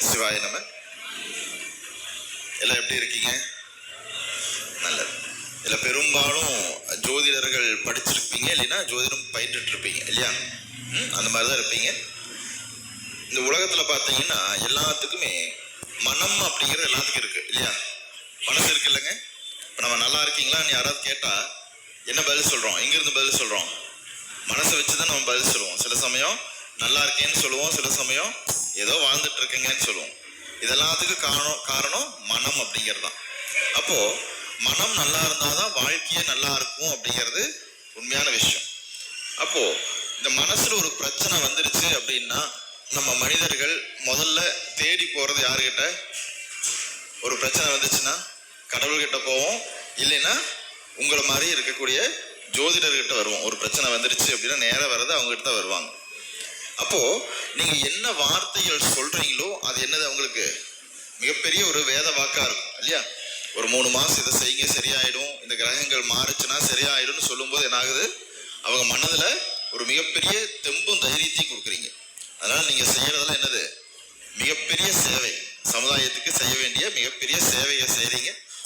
சிவாய நம்ம எல்லாம் எப்படி இருக்கீங்க? நல்லது. இதில் பெரும்பாலும் ஜோதிடர்கள் படிச்சிருப்பீங்க இல்லைன்னா ஜோதிடம் பயிற்றுட்டு இருப்பீங்க இல்லையா? ம், அந்த மாதிரி தான் இருப்பீங்க. இந்த உலகத்தில் பார்த்தீங்கன்னா எல்லாத்துக்குமே மனம் அப்படிங்கிறது எல்லாத்துக்கும் இருக்குது இல்லையா? மனசு இருக்கு இல்லைங்க? இப்போ நம்ம நல்லா இருக்கீங்களான்னு யாராவது கேட்டால் என்ன பதில் சொல்கிறோம் எங்கேருந்து பதில் சொல்கிறோம் மனசை வச்சு தான் நம்ம பதில் சொல்லுவோம். சில சமயம் நல்லா இருக்கேன்னு சொல்லுவோம். சில சமயம் ஏதோ வாழ்ந்துட்டு இருக்கீங்கன்னு சொல்லுவோம். இதெல்லாத்துக்கும் காரணம் காரணம் மனம் அப்படிங்கிறது தான் அப்போ மனம் நல்லா இருந்தாதான் வாழ்க்கையே நல்லா இருக்கும் அப்படிங்கிறது உண்மையான விஷயம். அப்போ இந்த மனசுல ஒரு பிரச்சனை வந்துருச்சு அப்படின்னா நம்ம மனிதர்கள் முதல்ல தேடி போறது யாருக்கிட்ட ஒரு பிரச்சனை வந்துச்சுன்னா கடவுள்கிட்ட போவோம். இல்லைன்னா உங்களை மாதிரி இருக்கக்கூடிய ஜோதிடர்கிட்ட வருவோம். ஒரு பிரச்சனை வந்துருச்சு அப்படின்னா நேராக வர்றது அவங்ககிட்ட தான் வருவாங்க. அப்போ நீங்க என்ன வார்த்தைகள் சொல்றீங்களோ அது என்னது அவங்களுக்கு? மிகப்பெரிய ஒரு வேத வாக்கா இருக்கும் இல்லையா? ஒரு மூணு மாசம் இதை செய்யுங்க சரியாயிடும். இந்த கிரகங்கள் மாறுச்சுன்னா சரியாயிடும்னு சொல்லும்போது என்ன ஆகுது அவங்க மனதுல ஒரு மிகப்பெரிய தெம்பும் தைரியத்தையும் கொடுக்குறீங்க. அதனால நீங்க செய்யறதெல்லாம் என்னது? மிகப்பெரிய சேவை. சமுதாயத்துக்கு செய்ய வேண்டிய மிகப்பெரிய சேவையை செய்றீங்க.